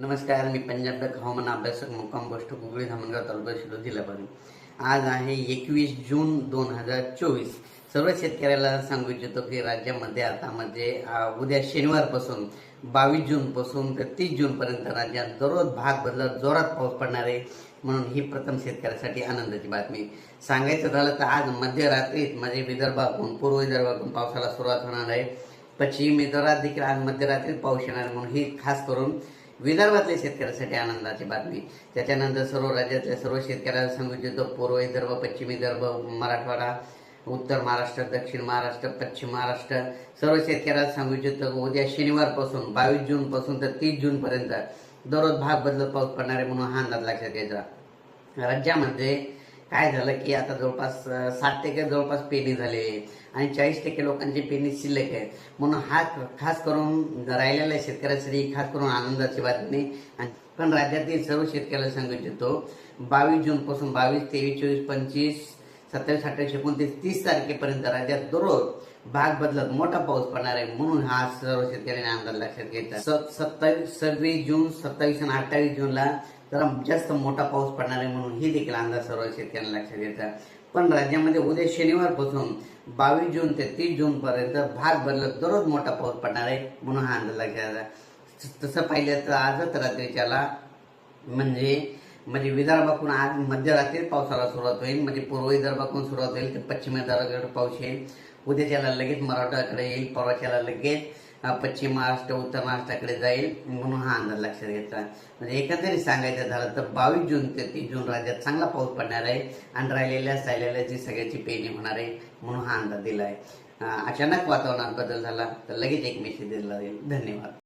नमस्कार मी पंजाब तक हवामान अभ्यासक मुक्काम गोष्ट कुगळी धामणगाव तालुका शिलो जिल्हा पाणी आज आहे एकवीस जून दोन हजार चोवीस. सर्व शेतकऱ्याला सांगू इच्छितो की राज्यामध्ये आता म्हणजे उद्या शनिवारपासून बावीस जूनपासून ते तीस जूनपर्यंत राज्यात दररोज भाग बदलत जोरात पाऊस पडणार आहे म्हणून ही प्रथम शेतकऱ्यासाठी आनंदाची बातमी. सांगायचं झालं तर आज मध्यरात्रीत म्हणजे विदर्भातून पूर्व विदर्भातून पावसाला सुरुवात होणार आहे. पश्चिम विदर्भात देखील आज मध्यरात्रीत पाऊस येणार म्हणून ही खास करून विदर्भातल्या शेतकऱ्यासाठी आनंदाची बातमी. त्याच्यानंतर सर्व राज्यातल्या सर्व शेतकऱ्याला सांगू इच्छितो पूर्व विदर्भ पश्चिम विदर्भ मराठवाडा उत्तर महाराष्ट्र दक्षिण महाराष्ट्र पश्चिम महाराष्ट्र. सर्व शेतकऱ्याला सांगू इच्छितो उद्या शनिवारपासून बावीस जूनपासून तर तीस जूनपर्यंत दररोज भाग बदलत पाऊस पडणार आहे म्हणून हा अंदाज लक्षात घ्यायचा. राज्यामध्ये काय झालं की आता जवळपास सात साठ टक्के जवळपास पेरणी झालेली आहे आणि चाळीस टक्के लोकांची पेरणी शिल्लक आहे. म्हणून हा खास करून राहिलेल्या शेतकऱ्यासाठी खास करून आनंदाची बातमी आणि पण राज्यातील सर्व शेतकऱ्याला सांगू इच्छितो बावीस जून पासून बावीस तेवीस चोवीस पंचवीस सत्तावीस अठ्ठावीस एकोणतीस तीस तारखेपर्यंत राज्यात दररोज भाग बदलत मोठा पाऊस पडणार आहे म्हणून हा सर्व शेतकऱ्यांनी अंदाज लक्षात घ्यायचा स- सत्तावीस सव्वीस जून सत्तावीस आणि अठ्ठावीस जूनला जरा जास्त मोठा पाऊस पडणार आहे म्हणून ही देखील अंदाज सर्व शेतकऱ्यांना लक्षात घ्यायचा पण राज्यामध्ये उद्या शनिवारपासून बावीस जून ते तीस जून पर्यंत भाग बदलत दररोज मोठा पाऊस पडणार आहे म्हणून हा अंदाज लक्षात घ्यायचा तसं पाहिलं तर आजच रात्रीच्याला म्हणजे म्हणजे विदर्भाकडून आज मध्यरात्री पावसाला सुरुवात होईल. म्हणजे पूर्व विदर्भाकडून सुरुवात होईल तर पश्चिम विदर्भाकडे पाऊस येईल. उद्याच्याला लगेच मराठवाड्याकडे येईल परवाच्याला लगेच पश्चिम महाराष्ट्र उत्तर महाराष्ट्राकडे जाईल म्हणून हा अंदाज लक्षात घ्यायचा म्हणजे एकंदरीत सांगायचं झालं तर बावीस जून ते तीस जून राज्यात चांगला पाऊस पडणार आहे आणि राहिलेल्या सायलेल्या जी सगळ्याची पेरणी होणार आहे म्हणून हा अंदाज दिला आहे. अचानक वातावरणात बदल झाला तर लगेच एक मेसेज दिला जाईल. धन्यवाद.